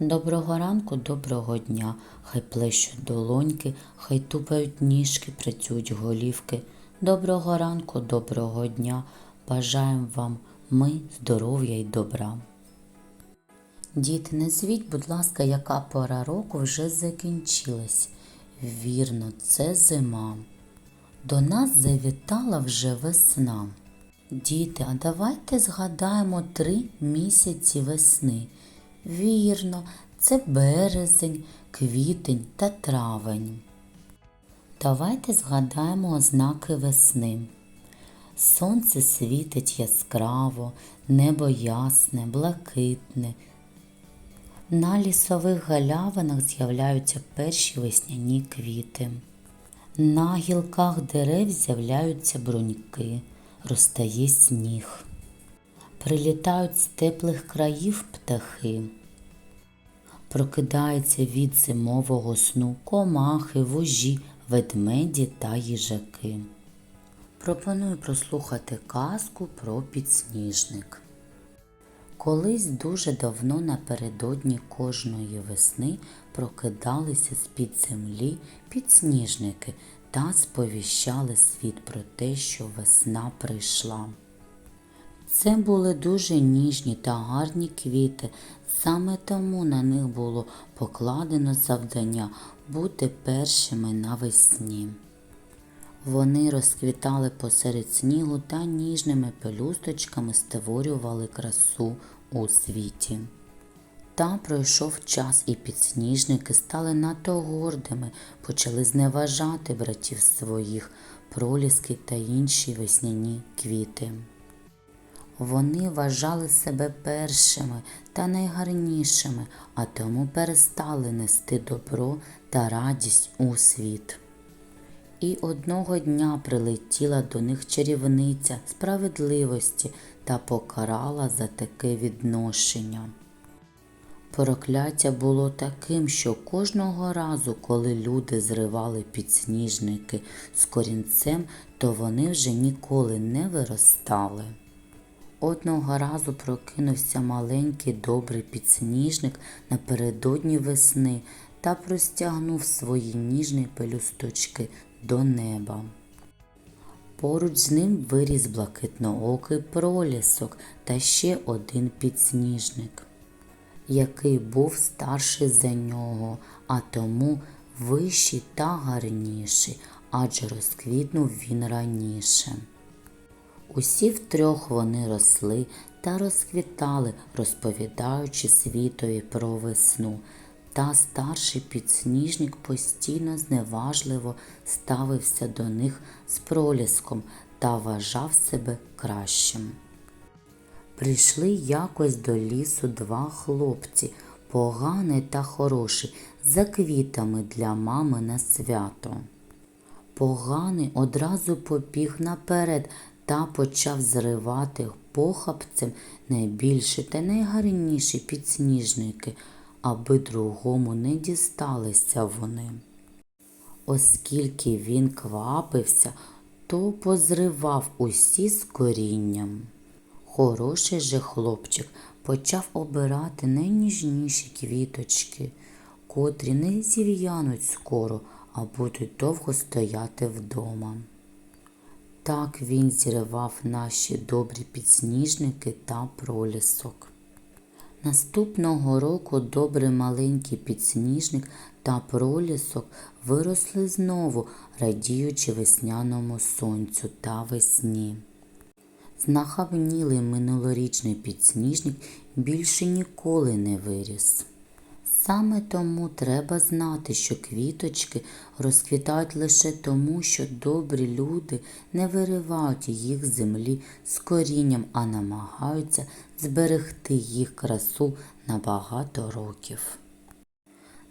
Доброго ранку, доброго дня, хай плещуть долоньки, хай тупають ніжки, працюють голівки. Доброго ранку, доброго дня, бажаємо вам ми здоров'я й добра. Діти, назвіть, будь ласка, яка пора року вже закінчилась. Вірно, це зима. До нас завітала вже весна. Діти, а давайте згадаємо три місяці весни. Вірно, це березень, квітень та травень. Давайте згадаємо ознаки весни. Сонце світить яскраво, небо ясне, блакитне. На лісових галявинах з'являються перші весняні квіти. На гілках дерев з'являються бруньки, розтає сніг. Прилітають з теплих країв птахи. Прокидаються від зимового сну комахи, вужі, ведмеді та їжаки. Пропоную прослухати казку про підсніжник. Колись дуже давно напередодні кожної весни прокидалися з-під землі підсніжники та сповіщали світ про те, що весна прийшла. Це були дуже ніжні та гарні квіти, саме тому на них було покладено завдання бути першими навесні. Вони розквітали посеред снігу та ніжними пелюсточками створювали красу у світі. Та пройшов час, і підсніжники стали надто гордими, почали зневажати братів своїх, проліски та інші весняні квіти. Вони вважали себе першими та найгарнішими, а тому перестали нести добро та радість у світ. І одного дня прилетіла до них чарівниця справедливості та покарала за таке відношення. Прокляття було таким, що кожного разу, коли люди зривали підсніжники з корінцем, то вони вже ніколи не виростали. Одного разу прокинувся маленький добрий підсніжник напередодні весни та простягнув свої ніжні пелюсточки до неба. Поруч з ним виріс блакитноокий пролісок та ще один підсніжник, який був старший за нього, а тому вищий та гарніший, адже розквітнув він раніше. Усі втрьох вони росли та розквітали, розповідаючи світові про весну. Та старший підсніжник постійно зневажливо ставився до них з проліском та вважав себе кращим. Прийшли якось до лісу два хлопці, поганий та хороший, за квітами для мами на свято. Поганий одразу побіг наперед та почав зривати похапцем найбільші та найгарніші підсніжники, аби другому не дісталися вони. Оскільки він квапився, то позривав усі з корінням. Хороший же хлопчик почав обирати найніжніші квіточки, котрі не зів'януть скоро, а будуть довго стояти вдома. Так він зірвав наші добрі підсніжники та пролісок. Наступного року добрий маленький підсніжник та пролісок виросли знову, радіючи весняному сонцю та весні. Знахабнілий минулорічний підсніжник більше ніколи не виріс. Саме тому треба знати, що квіточки розквітають лише тому, що добрі люди не виривають їх землі з корінням, а намагаються зберегти їх красу на багато років.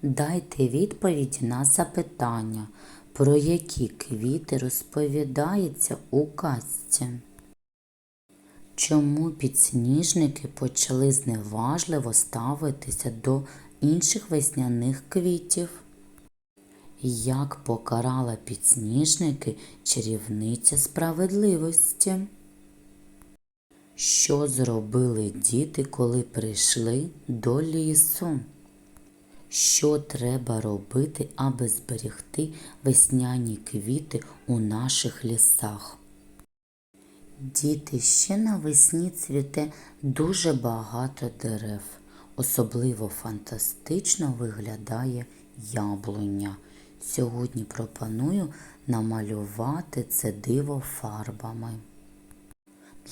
Дайте відповіді на запитання, про які квіти розповідається у казці. Чому підсніжники почали зневажливо ставитися до інших весняних квітів? Як покарала підсніжники чарівниця справедливості? Що зробили діти, коли прийшли до лісу? що треба робити, аби зберегти весняні квіти у наших лісах. Діти, ще навесні цвіте дуже багато дерев. Особливо фантастично виглядає яблуня. Сьогодні пропоную намалювати це диво фарбами.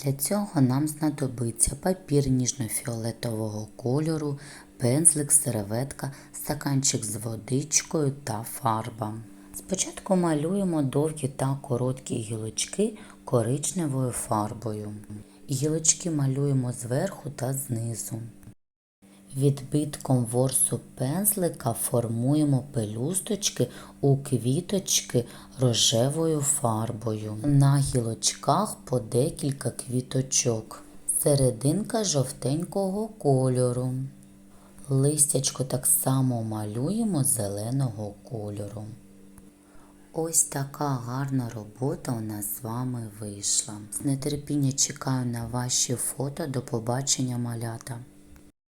Для цього нам знадобиться папір ніжно-фіолетового кольору, пензлик, серветка, стаканчик з водичкою та фарба. Спочатку малюємо довгі та короткі гілочки коричневою фарбою. Гілочки малюємо зверху та знизу. Відбитком ворсу пензлика формуємо пелюсточки у квіточки рожевою фарбою. На гілочках по декілька квіточок. Серединка жовтенького кольору. Листячко так само малюємо зеленого кольору. Ось така гарна робота у нас з вами вийшла. З нетерпіння чекаю на ваші фото. До побачення малята.